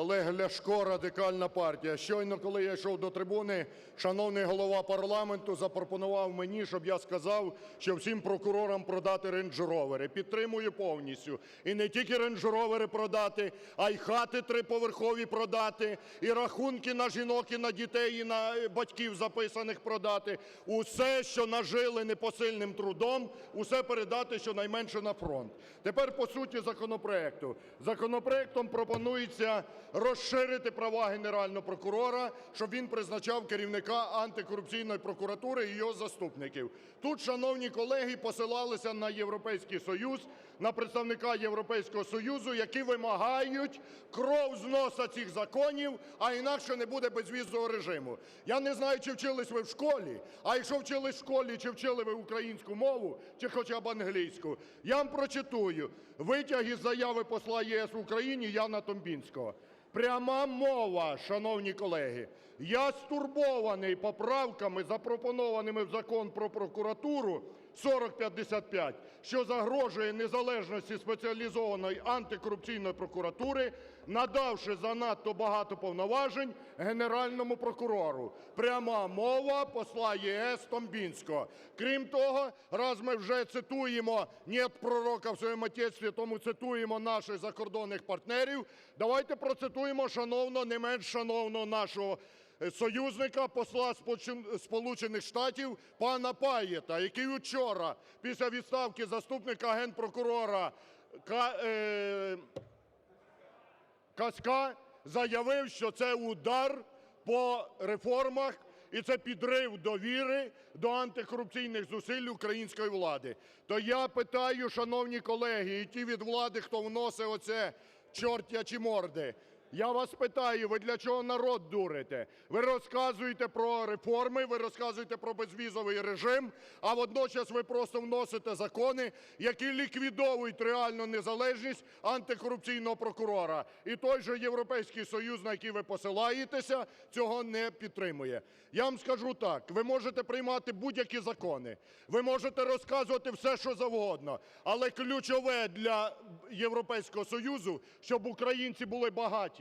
Олег Ляшко, Радикальна партія. Щойно, коли я йшов до трибуни, шановний голова парламенту запропонував мені, щоб я сказав, що всім прокурорам продати рейндж-ровери. Підтримую повністю. І не тільки рейндж-ровери продати, а й хати триповерхові продати, і рахунки на жінок, і на дітей, і на е, батьків записаних продати. Усе, що нажили непосильним трудом, усе передати щонайменше на фронт. Тепер по суті законопроекту. Законопроектом пропонується розширити права Генерального прокурора, щоб він призначав керівника антикорупційної прокуратури і його заступників. Тут, шановні колеги, посилалися на Європейський Союз, на представника Європейського Союзу, які вимагають кров з носа цих законів, а інакше не буде безвізового режиму. Я не знаю, чи вчились ви в школі, а якщо вчились в школі, чи вчили ви українську мову, чи хоча б англійську, я вам прочитую витяг із заяви посла ЄС в Україні Яна Томбінського. Пряма мова, шановні колеги. Я стурбований поправками, запропонованими в Закон про прокуратуру 4055, що загрожує незалежності спеціалізованої антикорупційної прокуратури, надавши занадто багато повноважень Генеральному прокурору. Пряма мова посла ЄС Томбінського. Крім того, раз ми вже цитуємо «нет пророка в своєму отечестві», тому цитуємо наших закордонних партнерів, давайте процитуємо шановного, не менш шановного нашого союзника, посла Сполучен- Сполучених Штатів пана Паєта, який вчора після відставки заступника генпрокурора е, Каська заявив, що це удар по реформах і це підрив довіри до антикорупційних зусиль української влади. То я питаю, шановні колеги, і ті від влади, хто вносить оце чортячі морди, я вас питаю, ви для чого народ дурите? Ви розказуєте про реформи, ви розказуєте про безвізовий режим, а водночас ви просто вносите закони, які ліквідовують реальну незалежність антикорупційного прокурора. І той же Європейський Союз, на який ви посилаєтеся, цього не підтримує. Я вам скажу так: ви можете приймати будь-які закони, ви можете розказувати все, що завгодно, але ключове для Європейського Союзу, щоб українці були багаті.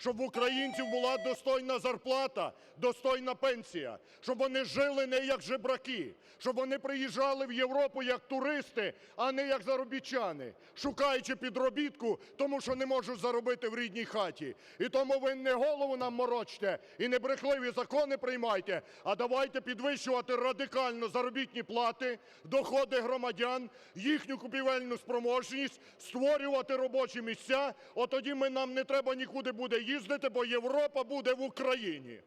Щоб в українців була достойна зарплата, достойна пенсія, щоб вони жили не як жебраки, щоб вони приїжджали в Європу як туристи, а не як заробітчани, шукаючи підробітку, тому що не можуть заробити в рідній хаті. І тому ви не голову нам морочте і не брехливі закони приймайте, а давайте підвищувати радикально заробітні плати, доходи громадян, їхню купівельну спроможність, створювати робочі місця. От тоді ми нам не треба нікуди буде їздити, бо Європа буде в Україні.